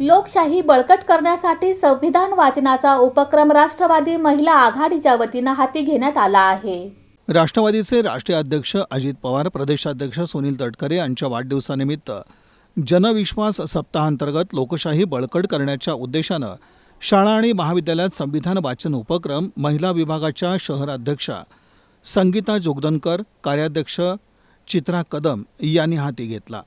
लोकशाही बळकट करण्यासाठी संविधान वाचनाचा उपक्रम राष्ट्रवादी महिला आघाडीच्या वतीनं हाती घेण्यात आला आहे. राष्ट्रवादीचे राष्ट्रीय अध्यक्ष अजित पवार प्रदेशाध्यक्ष सुनील तटकरे यांच्या वाढदिवसानिमित्त जनविश्वास सप्ताहांतर्गत लोकशाही बळकट करण्याच्या उद्देशानं शाळा आणि महाविद्यालयात संविधान वाचन उपक्रम महिला विभागाच्या शहर अध्यक्षा संगीता जोगदनकर कार्याध्यक्ष चित्रा कदम यांनी हाती घेतला.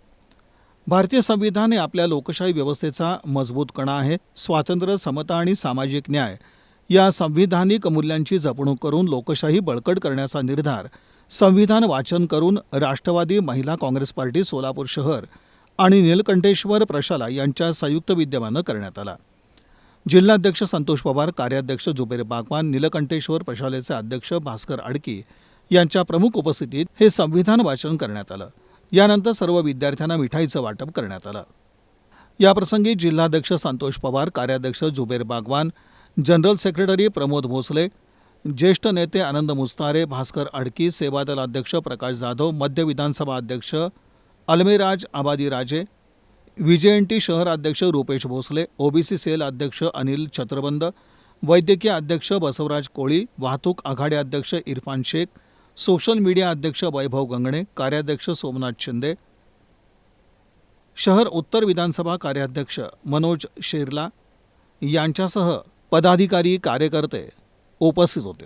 भारतीय संविधान हे आपल्या लोकशाही व्यवस्थेचा मजबूत कणा आहे स्वातंत्र्य समता आणि सामाजिक न्याय. या संविधानिक मूल्यांची जपणूक करून लोकशाही बळकट करण्याचा निर्धार संविधान वाचन करून राष्ट्रवादी महिला काँग्रेस पार्टी सोलापूर शहर आणि नीलकंठेश्वर प्रशाला यांच्या संयुक्त विद्यमानं करण्यात आला. जिल्हाध्यक्ष संतोष पवार कार्याध्यक्ष जुबेर बागवान नीलकंठेश्वर प्रशालेचे अध्यक्ष भास्कर आडकी यांच्या प्रमुख उपस्थितीत हे संविधान वाचन करण्यात आलं. यानंतर सर्व विद्यार्थ्यांना मिठाईचं वाटप करण्यात आलं. याप्रसंगी जिल्हाध्यक्ष संतोष पवार कार्याध्यक्ष जुबेर बागवान जनरल सेक्रेटरी प्रमोद भोसले ज्येष्ठ नेते आनंद मुस्तारे भास्कर अडकी सेवादल अध्यक्ष प्रकाश जाधव मध्य विधानसभा अध्यक्ष अल्मेराज आबादी राजे व्हीजेएनटी शहर अध्यक्ष रुपेश भोसले ओबीसी सेल अध्यक्ष अनिल छत्रबंद वैद्यकीय अध्यक्ष बसवराज कोळी वाहतूक आघाडी अध्यक्ष इरफान शेख सोशल मीडिया अध्यक्ष वैभव गंगणे कार्याध्यक्ष सोमनाथ शिंदे शहर उत्तर विधानसभा कार्याध्यक्ष मनोज शेरला यांच्यासह पदाधिकारी कार्यकर्ते उपस्थित होते.